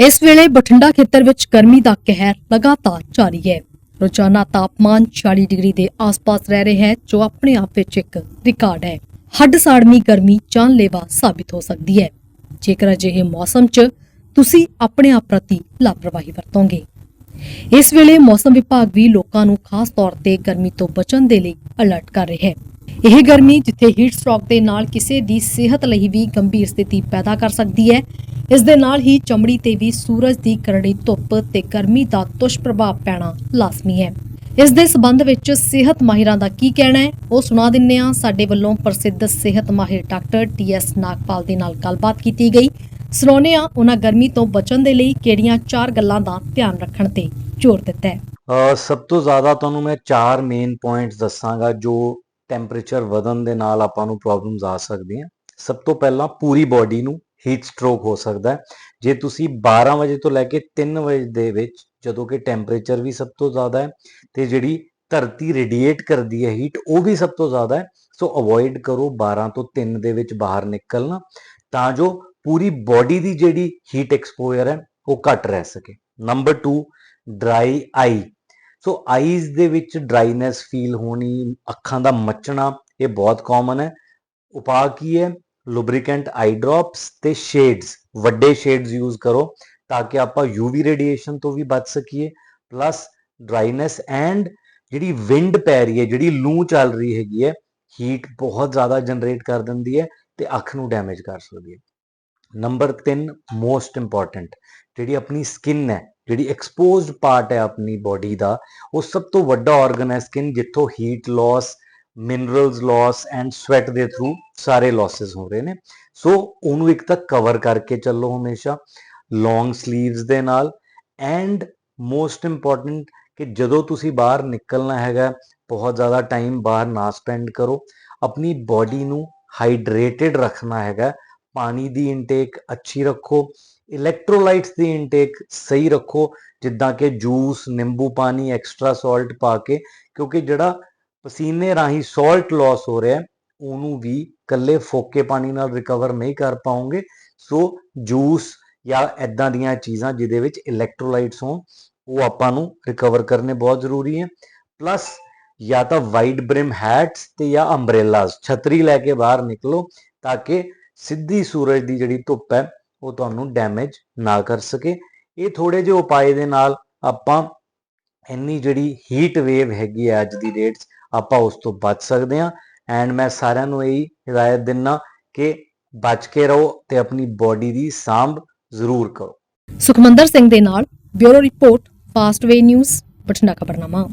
ਇਸ ਵੇਲੇ ਬਠਿੰਡਾ ਖੇਤਰ ਵਿੱਚ ਗਰਮੀ ਦਾ ਕਹਿਰ ਲਗਾਤਾਰ ਜਾਰੀ ਹੈ। ਰੋਜ਼ਾਨਾ ਤਾਪਮਾਨ 40 ਡਿਗਰੀ ਦੇ ਆਸ-ਪਾਸ ਰਹਿ ਰਿਹਾ ਹੈ, ਜੋ ਆਪਣੇ ਆਪ ਵਿੱਚ ਇੱਕ ਰਿਕਾਰਡ ਹੈ। ਹੱਡ ਸਾੜਮੀ ਗਰਮੀ ਜਾਨਲੇਵਾ ਸਾਬਿਤ ਹੋ ਸਕਦੀ ਹੈ। ਜੇਕਰ ਅਜਿਹੇ ਮੌਸਮ 'ਚ ਤੁਸੀਂ ਆਪਣੇ ਆਪ ਪ੍ਰਤੀ ਲਾਪਰਵਾਹੀ ਵਰਤੋਗੇ। ਇਸ ਵੇਲੇ ਮੌਸਮ ਵਿਭਾਗ ਵੀ ਲੋਕਾਂ ਨੂੰ ਖਾਸ ਤੌਰ ਤੇ ਗਰਮੀ ਤੋਂ ਬਚਣ ਦੇ ਲਈ ਅਲਰਟ ਕਰ ਰਿਹਾ ਹੈ। ਇਹ ਗਰਮੀ ਜਿੱਥੇ ਹੀਟ ਸਟ੍ਰੋਕ ਦੇ ਨਾਲ ਕਿਸੇ ਦੀ ਸਿਹਤ ਲਈ ਵੀ ਗੰਭੀਰ ਸਥਿਤੀ ਪੈਦਾ ਕਰ ਸਕਦੀ ਹੈ ਇਸ ਦੇ ਨਾਲ ਹੀ ਚਮੜੀ ਤੇ ਵੀ ਸੂਰਜ ਦੀ ਕਰੜੀ ਧੁੱਪ ਤੇ ਗਰਮੀ ਦਾ ਦੁਸ਼ਪ੍ਰਭਾਵ ਪੈਣਾ ਲਾਜ਼ਮੀ ਹੈ। ਇਸ ਦੇ ਸਬੰਧ ਵਿੱਚ ਸਿਹਤ ਮਾਹਿਰਾਂ ਦਾ ਕੀ ਕਹਿਣਾ ਹੈ? ਉਹ ਸੁਣਾ ਦਿੰਨੇ ਆ ਸਾਡੇ ਵੱਲੋਂ ਪ੍ਰਸਿੱਧ ਸਿਹਤ ਮਾਹਿਰ ਡਾਕਟਰ ਟੀਐਸ ਨਾਗਪਾਲ ਦੇ ਨਾਲ ਗੱਲਬਾਤ ਕੀਤੀ ਗਈ। ਸੁਣਾਉਂਦੇ ਆ ਉਹਨਾਂ ਗਰਮੀ ਤੋਂ ਬਚਣ ਦੇ ਲਈ ਕਿਹੜੀਆਂ ਚਾਰ ਗੱਲਾਂ ਦਾ ਧਿਆਨ ਰੱਖਣ ਤੇ ਜ਼ੋਰ ਦਿੱਤਾ ਹੈ। ਸਭ ਤੋਂ ਜ਼ਿਆਦਾ ਤੁਹਾਨੂੰ ਮੈਂ ਚਾਰ ਮੇਨ ਪੁਆਇੰਟਸ ਦੱਸਾਂਗਾ ਜੋ ਟੈਂਪਰੇਚਰ ਵਧਣ ਦੇ ਨਾਲ ਆਪਾਂ ਨੂੰ ਪ੍ਰੋਬਲਮਸ ਆ ਸਕਦੀਆਂ। ਸਭ ਤੋਂ ਪਹਿਲਾਂ ਪੂਰੀ ਬਾਡੀ ਨੂੰ ਹੀਟ ਸਟ੍ਰੋਕ ਹੋ ਸਕਦਾ ਹੈ। ਜੇ ਤੁਸੀਂ 12 ਵਜੇ ਤੋਂ ਲੈ ਕੇ 3 ਵਜੇ ਦੇ ਵਿੱਚ, ਜਦੋਂ ਕਿ ਟੈਂਪਰੇਚਰ ਵੀ ਸਭ ਤੋਂ ਜ਼ਿਆਦਾ ਹੈ ਤੇ ਜਿਹੜੀ ਧਰਤੀ ਰੇਡੀਏਟ ਕਰਦੀ ਹੈ ਹੀਟ ਉਹ ਵੀ ਸਭ ਤੋਂ ਜ਼ਿਆਦਾ ਹੈ। ਸੋ ਅਵੋਇਡ ਕਰੋ 12 ਤੋਂ 3 ਦੇ ਵਿੱਚ ਬਾਹਰ ਨਿਕਲਣਾ ਤਾਂ ਜੋ ਪੂਰੀ ਬਾਡੀ ਦੀ ਜਿਹੜੀ ਹੀਟ ਐਕਸਪੋਜ਼ਰ ਹੈ, ਉਹ ਘੱਟ ਰਹਿ ਸਕੇ। Number 2 dry eye so eyes ਦੇ ਵਿੱਚ ਡਰਾਈਨੈਸ ਫੀਲ ਹੋਣੀ, ਅੱਖਾਂ ਦਾ ਮੱਚਣਾ, ਇਹ ਬਹੁਤ ਕਾਮਨ ਹੈ। ਉਪਾਅ ਕੀ ਹੈ? ਲੁਬਰੀਕੈਂਟ ਆਈ ਡ੍ਰੌਪਸ ਤੇ ਸ਼ੇਡਸ ਵੱਡੇ ਸ਼ੇਡਸ ਯੂਜ਼ ਕਰੋ ਤਾਂ ਕਿ ਆਪਾਂ UV ਰੇਡੀਏਸ਼ਨ ਤੋਂ ਵੀ ਬਚ ਸਕੀਏ ਪਲੱਸ ਡਰਾਈਨੈਸ ਐਂਡ ਜਿਹੜੀ ਵਿੰਡ ਪੈ ਰਹੀ ਹੈ, ਜਿਹੜੀ ਲੂ ਚੱਲ ਰਹੀ ਹੈਗੀ ਹੈ ਹੀਟ ਬਹੁਤ ਜ਼ਿਆਦਾ ਜਨਰੇਟ ਕਰ ਦਿੰਦੀ ਹੈ ਤੇ ਅੱਖ ਨੂੰ ਡੈਮੇਜ ਕਰ ਸਕਦੀ ਹੈ। ਨੰਬਰ 3 ਮੋਸਟ ਇੰਪੋਰਟੈਂਟ ਜਿਹੜੀ ਆਪਣੀ ਸਕਿਨ ਹੈ, ਜਿਹੜੀ ਐਕਸਪੋਜ਼ਡ ਪਾਰਟ ਹੈ ਆਪਣੀ ਬਾਡੀ ਦਾ, ਉਹ ਸਭ ਤੋਂ ਵੱਡਾ ਆਰਗਨ ਹੈ ਸਕਿਨ ਜਿੱਥੋਂ heat loss minerals loss and sweat ਦੇ ਥਰੂ ਸਾਰੇ ਲਾਸਸ ਹੋ ਰਹੇ ਨੇ। ਸੋ ਉਹਨੂੰ ਇੱਕ ਤਾਂ ਕਵਰ ਕਰਕੇ ਚੱਲੋ ਹਮੇਸ਼ਾ ਲੌਂਗ 슬ੀਵਸ ਦੇ ਨਾਲ ਐਂਡ ਮੋਸਟ ਇੰਪੋਰਟੈਂਟ ਕਿ ਜਦੋਂ ਤੁਸੀਂ ਬਾਹਰ ਨਿਕਲਣਾ ਹੈਗਾ, ਬਹੁਤ ਜ਼ਿਆਦਾ ਟਾਈਮ ਬਾਹਰ ਨਾ ਸਪੈਂਡ ਕਰੋ। ਆਪਣੀ ਬਾਡੀ ਨੂੰ ਹਾਈਡਰੇਟਡ ਰੱਖਣਾ ਹੈਗਾ, ਪਾਣੀ ਦੀ ਇਨਟੇਕ ਅੱਛੀ ਰੱਖੋ ਇਲੈਕਟ੍ਰੋਲਾਈਟਸ ਦੀ ਇਨਟੇਕ ਸਹੀ ਰੱਖੋ, ਜਿੱਦਾਂ ਕਿ ਜੂਸ ਨਿੰਬੂ ਪਾਣੀ ਐਕਸਟਰਾ ਸਾਲਟ ਪਾ ਕੇ, ਕਿਉਂਕਿ ਜਿਹੜਾ ਪਸੀਨੇ ਰਾਹੀਂ ਸਾਲਟ ਲਾਸ ਹੋ ਰਿਹਾ ਉਹਨੂੰ ਵੀ ਇਕੱਲੇ ਫੋਕੇ ਪਾਣੀ ਨਾਲ ਰਿਕਵਰ ਨਹੀਂ ਕਰ ਪਾਉਂਗੇ ਸੋ ਜੂਸ ਜਾਂ ਐਦਾਂ ਦੀਆਂ ਚੀਜ਼ਾਂ ਜਿਹਦੇ ਵਿੱਚ ਇਲੈਕਟ੍ਰੋਲਾਈਟਸ ਹੋਣ, ਉਹ ਆਪਾਂ ਨੂੰ ਰਿਕਵਰ ਕਰਨੇ ਬਹੁਤ ਜ਼ਰੂਰੀ ਹੈ। ਪਲੱਸ ਜਾਂ ਤਾਂ ਵਾਈਡ ਬ੍ਰਿਮ ਹੈਟਸ ਤੇ ਜਾਂ ਅੰਬ੍ਰੇਲਾਸ ਛਤਰੀ ਲੈ ਕੇ ਬਾਹਰ ਨਿਕਲੋ ਤਾਂ ਕਿ ਸਿੱਧੀ ਸੂਰਜ ਦੀ ਜਿਹੜੀ ਧੁੱਪ ਹੈ, ਉਹ ਤੁਹਾਨੂੰ ਡੈਮੇਜ ਨਾ ਕਰ ਸਕੇ। ਇਹ ਥੋੜੇ ਜਿਹੇ ਉਪਾਏ ਦੇ ਨਾਲ ਆਪਾਂ ਇੰਨੀ ਜਿਹੜੀ ਹੀਟ ਵੇਵ ਹੈਗੀ ਹੈ ਅੱਜ ਦੀ ਡੇਟ 'ਚ, ਆਪਾਂ ਉਸ ਤੋਂ ਬਚ ਸਕਦੇ ਹਾਂ। ਐਂਡ ਮੈਂ ਸਾਰਿਆਂ ਨੂੰ ਇਹੀ ਹਿਦਾਇਤ ਦਿੰਨਾ ਕਿ ਬਚ ਕੇ ਰਹੋ ਤੇ ਆਪਣੀ ਬਾਡੀ ਦੀ ਸਾਂਭ ਜ਼ਰੂਰ ਕਰੋ। ਸੁਖਮੰਦਰ ਸਿੰਘ ਦੇ ਨਾਲ bureau report Fastway news Bathinda ਖਬਰਨਾਮਾ